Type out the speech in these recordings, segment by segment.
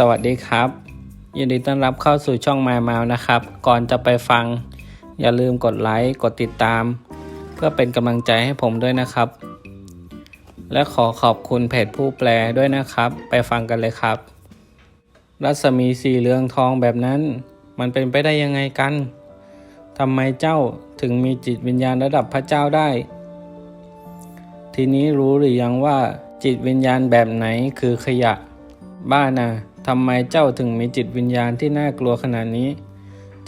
สวัสดีครับยินดีต้อนรับเข้าสู่ช่องมามาวนะครับ ก่อนจะไปฟัง อย่าลืมกดไลค์กดติดตาม เพื่อเป็นกำลังใจให้ผมด้วยนะครับ และขอขอบคุณเพจผู้แปลด้วยนะครับ ไปฟังกันเลยครับ รัศมีสีเหลืองทองแบบนั้น มันเป็นไปได้ยังไงกันทำไมเจ้าถึงมีจิตวิญญาณระดับพระเจ้าได้ ทีนี้รู้หรือยังว่าจิตวิญญาณแบบไหนคือขยะ บ้านะ ทำไมเจ้าถึงมีจิตวิญญาณที่น่ากลัวขนาดนี้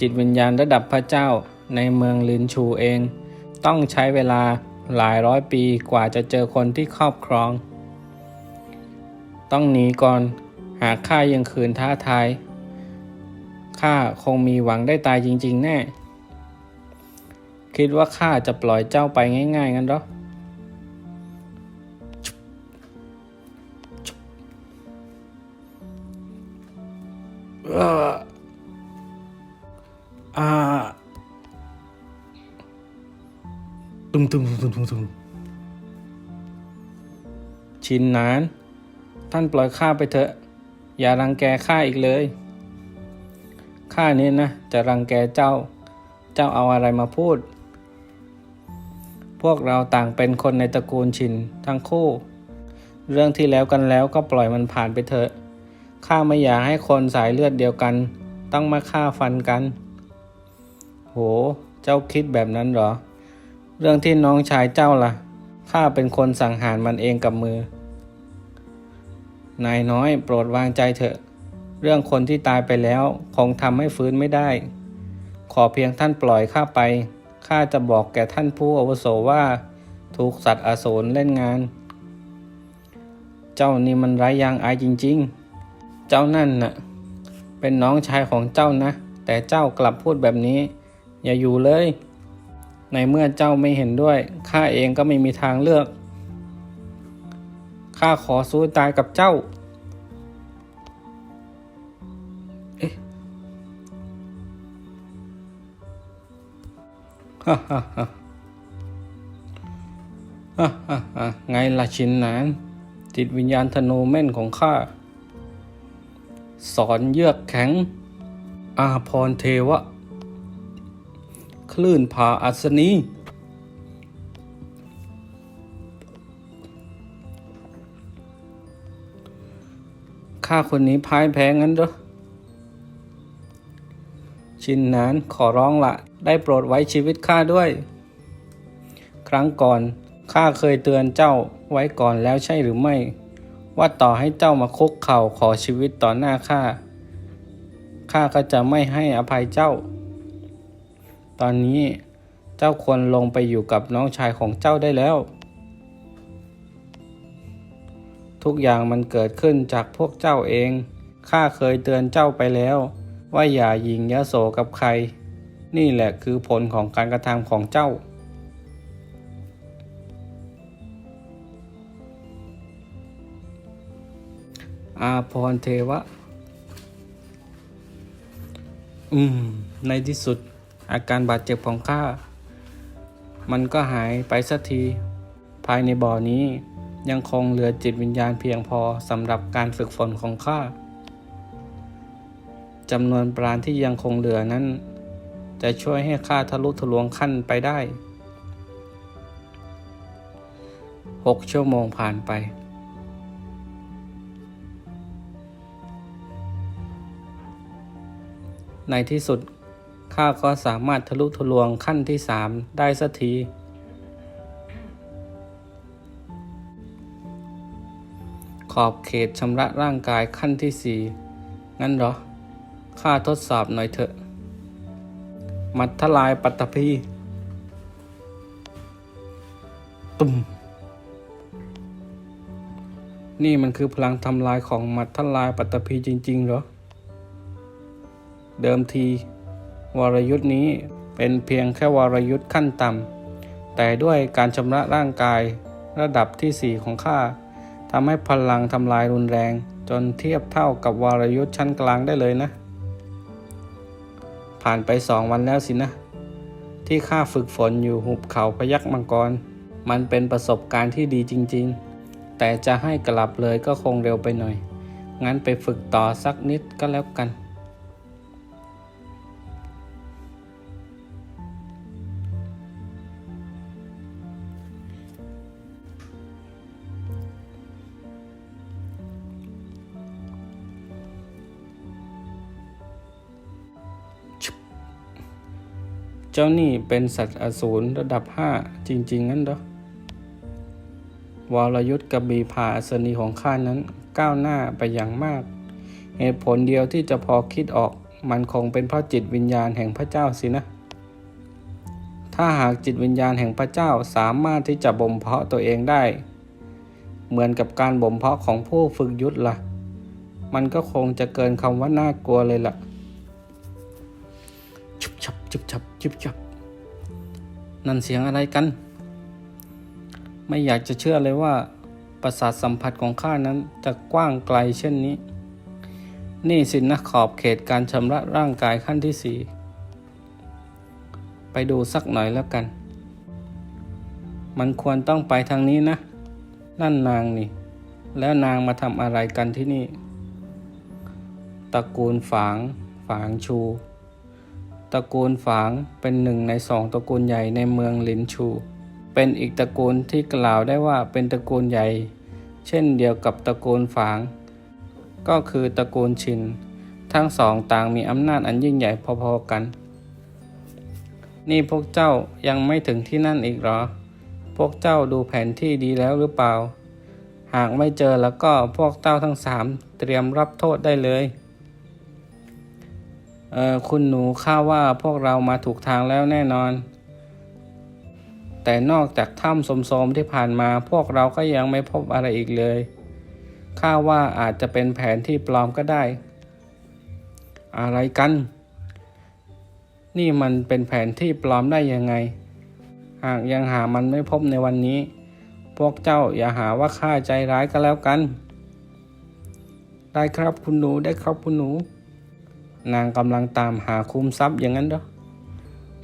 จิตวิญญาณระดับพระเจ้าในเมืองลินชูเอง ต้องใช้เวลาหลายร้อยปีกว่าจะเจอคนที่ครอบครอง ต้องหนีก่อน หากข้ายังคืนท้าทายข้าคงมีหวังได้ตายจริง ๆ แน่ คิดว่าข้าจะปล่อยเจ้าไปง่าย ๆ งั้นหรอ อ่าตุ้มตุ้มตุ้มตุ้มตุ้มชินนาน ท่านปล่อยข้าไปเถอะ อย่ารังแกข้าอีกเลย ข้านี้นะ จะรังแกเจ้า เจ้าเอาอะไรมาพูด พวกเราต่างเป็นคนในตระกูลชินทั้งคู่ เรื่องที่แล้วกันแล้วก็ปล่อยมันผ่านไปเถอะ ข้าไม่อยากให้คนสายเลือดเดียวกัน ต้องมาฆ่าฟันกัน โห เจ้าคิดแบบนั้นเหรอ เรื่องที่น้องชายเจ้าล่ะ ข้าเป็นคนสังหารมันเองกับมือ นายน้อยโปรดวางใจเถอะ เรื่องคนที่ตายไปแล้วคงทำให้ฟื้นไม่ได้ ขอเพียงท่านปล่อยข้าไป ข้าจะบอกแก่ท่านผู้อาวุโสว่า ถูกสัตว์อสูรเล่นงาน เจ้านี่มันไร้ยางอายจริง ๆ เจ้านั่นน่ะ เป็นน้องชายของเจ้านะ แต่เจ้ากลับพูดแบบนี้ อย่าอยู่เลย ในเมื่อเจ้าไม่เห็นด้วย ข้าเองก็ไม่มีทางเลือก ข้าขอสู้ตายกับเจ้า เอ๊ะฮ่าฮ่าฮ่าฮ่าฮ่าฮ่าไงล่ะชินนานจิตวิญญาณธนูแม่นของข้า สอนเยือกแข็ง อาพรเทวะ คลื่นผาอัศนี ข้าคนนี้พ่ายแพ้งั้นเหรอชินนานขอร้องละ ได้โปรดไว้ชีวิตข้าด้วย ครั้งก่อนข้าเคยเตือนเจ้าไว้ก่อนแล้วใช่หรือไม่ ว่าต่อให้เจ้ามาคุกเข่าขอชีวิตต่อหน้าข้า ข้าก็จะไม่ให้อภัยเจ้า ตอนนี้เจ้าควรลงไปอยู่กับน้องชายของเจ้าได้แล้ว ทุกอย่างมันเกิดขึ้นจากพวกเจ้าเอง ข้าเคยเตือนเจ้าไปแล้ว ว่าอย่ายิงยโสกับใคร นี่แหละคือผลของการกระทำของเจ้า อาพรเทวะ อืม ในที่สุดอาการบาดเจ็บของข้า มันก็หายไปสักที ภายในบ่อนี้ยังคงเหลือจิตวิญญาณเพียงพอสำหรับการฝึกฝนของข้าจำนวนปราณที่ยังคงเหลือนั้น จะช่วยให้ข้าทะลุทะลวงขั้นไปได้หกชั่วโมงผ่านไป ในที่สุดข้าก็สามารถทะลุทะลวงขั้นที่สามได้สักที ขอบเขตชำระร่างกายขั้นที่สี่งั้นเหรอ ข้าทดสอบหน่อยเถอะ มัดทลายปัตตภีตุ่มนี่มันคือพลังทำลายของมัดทลายปัตตภีจริง ๆ เหรอ เดิมที วรยุทธ์นี้เป็นเพียงแค่วรยุทธ์ขั้นต่ำแต่ด้วยการชำระร่างกายระดับที่สี่ของข้าทำให้พลังทำลายรุนแรง จนเทียบเท่ากับวรยุทธ์ชั้นกลางได้เลยนะ ผ่านไปสองวันแล้วสินะ ที่ข้าฝึกฝนอยู่หุบเขาพยักมังกร มันเป็นประสบการณ์ที่ดีจริง ๆ แต่จะให้กลับเลยก็คงเร็วไปหน่อย งั้นไปฝึกต่อสักนิดก็แล้วกัน จ้านี่เป็นสัตว์อสูรระดับห้าจริง ๆ งั้นเหรอวรยุทธ์กบีผาอัศนีของข้านั้นก้าวหน้าไปอย่างมาก เหตุผลเดียวที่จะพอคิดออกมันคงเป็นเพราะจิตวิญญาณแห่งพระเจ้าสินะ ถ้าหากจิตวิญญาณแห่งพระเจ้าสามารถที่จะบ่มเพาะตัวเองได้ เหมือนกับการบ่มเพาะของผู้ฝึกยุทธละ่ะ มันก็คงจะเกินคำว่าน่ากลัวเลยล่ะ บชับชุบชับชุบชับนั่นเสียงอะไรกัน ไม่อยากจะเชื่อเลยว่า ประสาทสัมผัสของข้านั้นจะกว้างไกลเช่นนี้ นี่สินะขอบเขตการชำระร่างกายขั้นที่สี่ไปดูสักหน่อยแล้วกัน มันควรต้องไปทางนี้นะ นั่นนางนี่ แล้วนางมาทำอะไรกันที่นี่ ตระกูลฝาง ฝางชู ตระกูลฝางเป็นหนึ่งในสองตระกูลใหญ่ในเมืองลินชู เป็นอีกตระกูลที่กล่าวได้ว่าเป็นตระกูลใหญ่ เช่นเดียวกับตระกูลฝาง ก็คือตระกูลชิน ทั้งสองต่างมีอำนาจอันยิ่งใหญ่พอๆกัน นี่พวกเจ้ายังไม่ถึงที่นั่นอีกหรอ พวกเจ้าดูแผนที่ดีแล้วหรือเปล่า หากไม่เจอแล้วก็พวกเจ้าทั้งสามเตรียมรับโทษได้เลย เออคุณหนูข้าว่าพวกเรามาถูกทางแล้วแน่นอน แต่นอกจากถ้ำสมๆที่ผ่านมาพวกเราก็ยังไม่พบอะไรอีกเลยข้าว่าอาจจะเป็นแผนที่ปลอมก็ได้ อะไรกัน นี่มันเป็นแผนที่ปลอมได้ยังไง หากยังหามันไม่พบในวันนี้ พวกเจ้าอย่าหาว่าข้าใจร้ายก็แล้วกัน ได้ครับคุณหนูได้ครับคุณหนู นางกำลังตามหาคุมทรัพย์อย่างนั้นเหรอ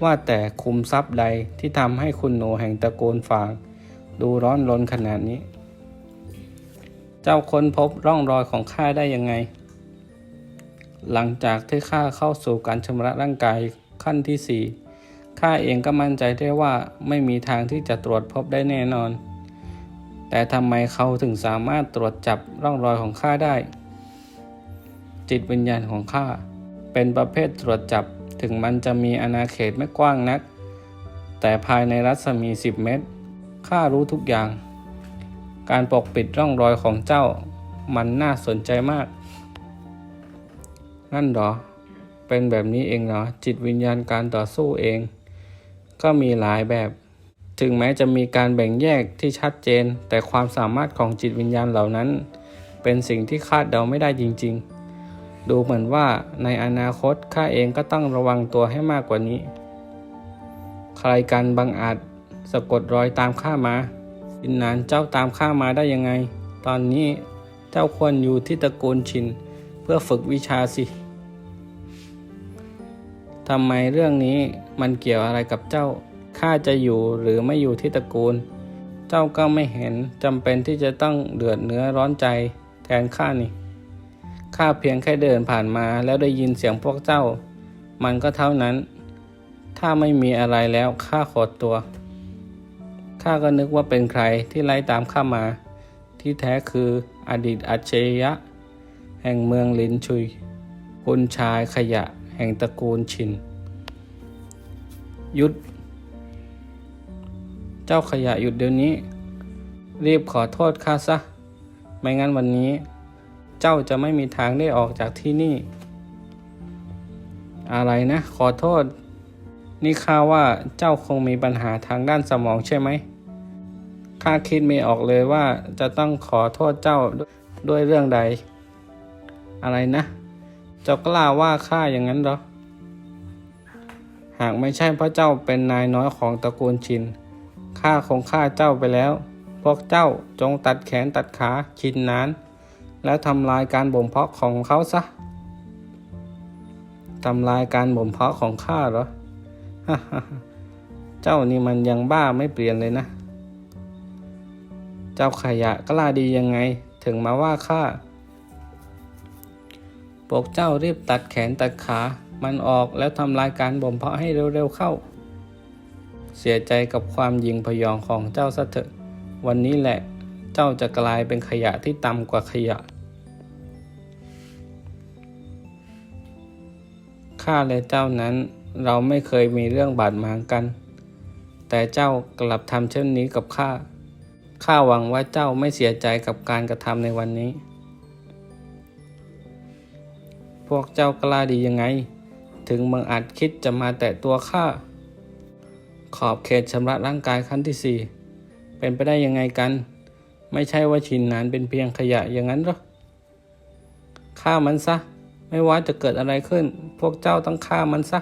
ว่าแต่คุมทรัพย์ใดที่ทำให้คุณหนูแห่งตระกูลฝาง ดูร้อนรนขนาดนี้ เจ้าค้นพบร่องรอยของข้าได้ยังไง หลังจากที่ข้าเข้าสู่การชำระร่างกายขั้นที่สี่ข้าเองก็มั่นใจได้ว่าไม่มีทางที่จะตรวจพบได้แน่นอน แต่ทำไมเขาถึงสามารถตรวจจับร่องรอยของข้าได้ จิตวิญญาณของข้า เป็นประเภทตรวจจับ ถึงมันจะมีอาณาเขตไม่กว้างนัก แต่ภายในรัศมี 10 เมตร ข้ารู้ทุกอย่าง การปกปิดร่องรอยของเจ้า มันน่าสนใจมาก นั่นหรอ เป็นแบบนี้เองเหรอ จิตวิญญาณการต่อสู้เอง ก็มีหลายแบบ ถึงแม้จะมีการแบ่งแยกที่ชัดเจน แต่ความสามารถของจิตวิญญาณเหล่านั้น เป็นสิ่งที่คาดเดาไม่ได้จริง ๆ ดูเหมือนว่าในอนาคตข้าเองก็ต้องระวังตัวให้มากกว่านี้ ใครกันบังอาจสะกดรอยตามข้ามาอินนานเจ้าตามข้ามาได้ยังไง ตอนนี้เจ้าควรอยู่ที่ตระกูลชิน เพื่อฝึกวิชาสิทำไมเรื่องนี้มันเกี่ยวอะไรกับเจ้า ข้าจะอยู่หรือไม่อยู่ที่ตระกูล เจ้าก็ไม่เห็นจำเป็นที่จะต้องเดือดเนื้อร้อนใจแทนข้านี่ ข้าเพียงแค่เดินผ่านมาแล้วได้ยินเสียงพวกเจ้า มันก็เท่านั้น ถ้าไม่มีอะไรแล้วข้าขอตัวข้าก็นึกว่าเป็นใครที่ไล่ตามข้ามา ที่แท้คืออดีตอัจฉริยะ แห่งเมืองลินชุย คุณชายขยะแห่งตระกูลชิน หยุด เจ้าขยะหยุดเดี๋ยวนี้ รีบขอโทษข้าซะ ไม่งั้นวันนี้ เจ้าจะไม่มีทางได้ออกจากที่นี่ อะไรนะ ขอโทษ นี่ข้าว่าเจ้าคงมีปัญหาทางด้านสมองใช่ไหมข้าคิดไม่ออกเลยว่าจะต้องขอโทษเจ้าด้วยด้วยเรื่องใด อะไรนะ เจ้ากล้าว่าข้าอย่างนั้นเหรอ หากไม่ใช่เพราะเจ้าเป็นนายน้อยของตระกูลชินข้าคงฆ่าเจ้าไปแล้ว พวกเจ้าจงตัดแขนตัดขาชินนาน แล้วทำลายการบ่มเพาะของเขาซะทำลายการบ่มเพาะของข้าเหรอ เจ้านี่มันยังบ้าไม่เปลี่ยนเลยนะ เจ้าขยะกล้าดียังไง ถึงมาว่าข้าพวกเจ้ารีบตัดแขนตัดขา มันออกแล้วทำลายการบ่มเพาะให้เร็วๆเข้า เสียใจกับความยิงพยองของเจ้าซะเถอะ วันนี้แหละ เจ้าจะกลายเป็นขยะที่ต่ำกว่าขยะ ข้าและเจ้านั้นเราไม่เคยมีเรื่องบาดหมางกัน แต่เจ้ากลับทำเช่นนี้กับข้า ข้าหวังว่าเจ้าไม่เสียใจกับการกระทำในวันนี้ พวกเจ้ากล้าดียังไง ถึงบังอาจคิดจะมาแตะตัวข้า ขอบเขตชำระร่างกายขั้นที่สี่เป็นไปได้ยังไงกัน ไม่ใช่ว่าชินนานเป็นเพียงขยะอย่างนั้นหรอ ฆ่ามันซะ ไม่ว่าจะเกิดอะไรขึ้น พวกเจ้าต้องฆ่ามันซะ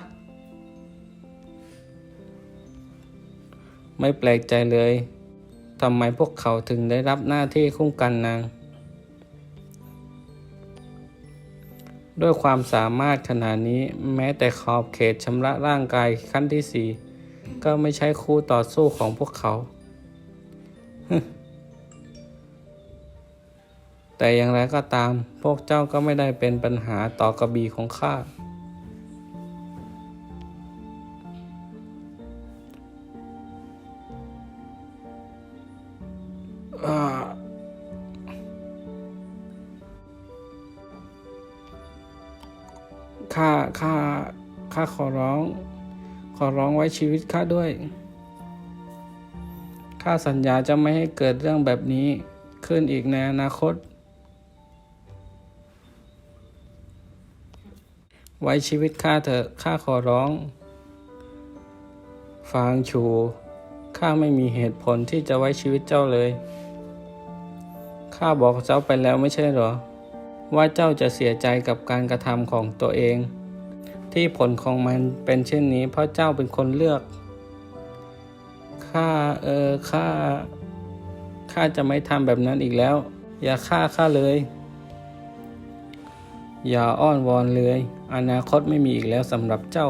ไม่แปลกใจเลยทำไมพวกเขาถึงได้รับหน้าที่คุ้มกันนาง ด้วยความสามารถขนาดนี้แม้แต่ขอบเขตชำระร่างกายขั้นที่สี่ก็ไม่ใช่คู่ต่อสู้ของพวกเขา แต่อย่างไรก็ตาม พวกเจ้าก็ไม่ได้เป็นปัญหาต่อกระบี่ของข้าอ่าข้า ข้า ข้าขอร้อง ขอร้องไว้ชีวิตข้าด้วย ข้าสัญญาจะไม่ให้เกิดเรื่องแบบนี้ขึ้นอีกในอนาคต ไว้ชีวิตข้าเถอะข้าขอร้อง ฟางชูข้าไม่มีเหตุผลที่จะไว้ชีวิตเจ้าเลย ข้าบอกเจ้าไปแล้วไม่ใช่หรอ ว่าเจ้าจะเสียใจกับการกระทำของตัวเอง ที่ผลของมันเป็นเช่นนี้เพราะเจ้าเป็นคนเลือก ข้าเออข้าข้าจะไม่ทำแบบนั้นอีกแล้ว อย่าฆ่าข้าเลย อย่าอ้อนวอนเลย อนาคตไม่มีอีกแล้วสำหรับเจ้า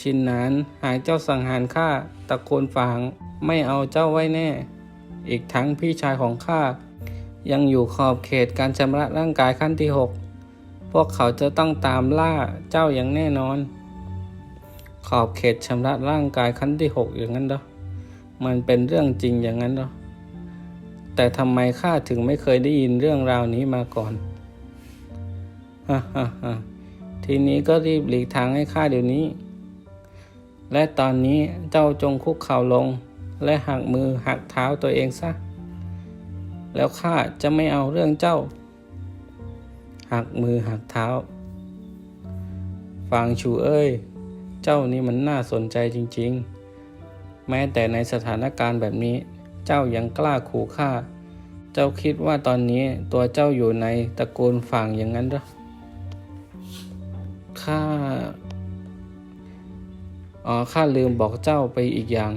ชินนันหากเจ้าสังหารข้าตะโกนฝางไม่เอาเจ้าไว้แน่ อีกทั้งพี่ชายของข้ายังอยู่ขอบเขตการชำระร่างกายขั้นที่หกพวกเขาจะต้องตามล่าเจ้าอย่างแน่นอน ขอบเขตชำระร่างกายขั้นที่หกอย่างนั้นเหรอ มันเป็นเรื่องจริงอย่างนั้นเหรอ แต่ทำไมข้าถึงไม่เคยได้ยินเรื่องราวนี้มาก่อน ทีนี้ก็รีบหลีกทางให้ข้าเดี๋ยวนี้ และตอนนี้เจ้าจงคุกเข่าลง และหักมือหักเท้าตัวเองซะ แล้วข้าจะไม่เอาเรื่องเจ้า หักมือหักเท้า ฟังชูเอ้ย เจ้านี่มันน่าสนใจจริง ๆ แม้แต่ในสถานการณ์แบบนี้ เจ้ายังกล้าขู่ข้า เจ้าคิดว่าตอนนี้ตัวเจ้าอยู่ในตระกูลฝั่งอย่างนั้นหรอ ข้าออข้าลืมบอกเจ้าไปอีกอย่าง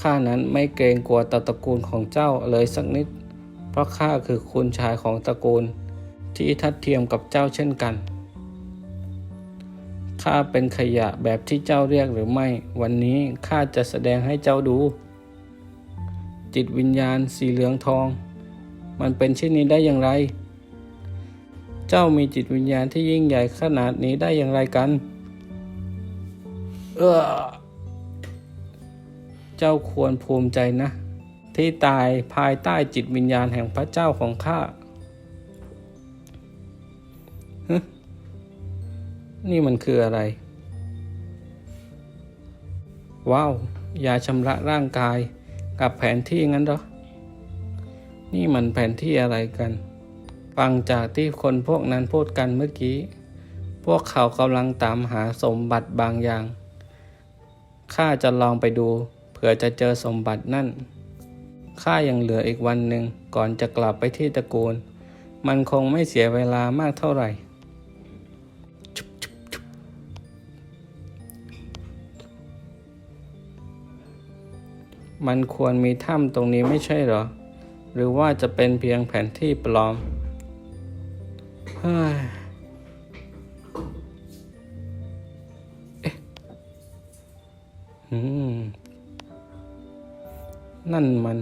ข้านั้นไม่เกรงกลัวตระกูลของเจ้าเลยสักนิด เพราะข้าคือคุณชายของตระกูล ที่ทัดเทียมกับเจ้าเช่นกันข้าเป็นขยะแบบที่เจ้าเรียกหรือไม่ วันนี้ข้าจะแสดงให้เจ้าดู จิตวิญญาณสีเหลืองทอง มันเป็นเช่นนี้ได้อย่างไร เจ้ามีจิตวิญญาณที่ยิ่งใหญ่ขนาดนี้ได้อย่างไรกัน เออเจ้าควรภูมิใจนะ ที่ตายภายใต้จิตวิญญาณแห่งพระเจ้าของข้านี่มันคืออะไร ว้าว ยาชำระร่างกายกับแผนที่งั้นเหรอ นี่มันแผนที่อะไรกัน ฟังจากที่คนพวกนั้นพูดกันเมื่อกี้ พวกเขากำลังตามหาสมบัติบางอย่าง ข้าจะลองไปดู เผื่อจะเจอสมบัตินั่น ข้ายังเหลืออีกวันหนึ่งก่อนจะกลับไปที่ตระกูล มันคงไม่เสียเวลามากเท่าไหร่ มันควรมีถ้ำตรงนี้ไม่ใช่หรอ หรือว่าจะเป็นเพียงแผนที่ปลอม เฮ้ยอืมนั่นมัน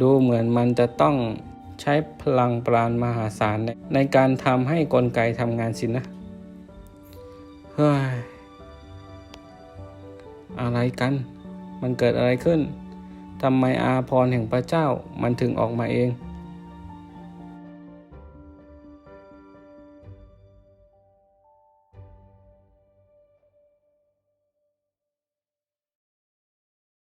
ดูเหมือนมันจะต้องใช้พลังปราณมหาศาล ในการทำให้กลไกทำงานสินะ เฮ้ย อะไรกัน มันเกิดอะไรขึ้น ทำไมอาพรแห่งพระเจ้ามันถึงออกมาเอง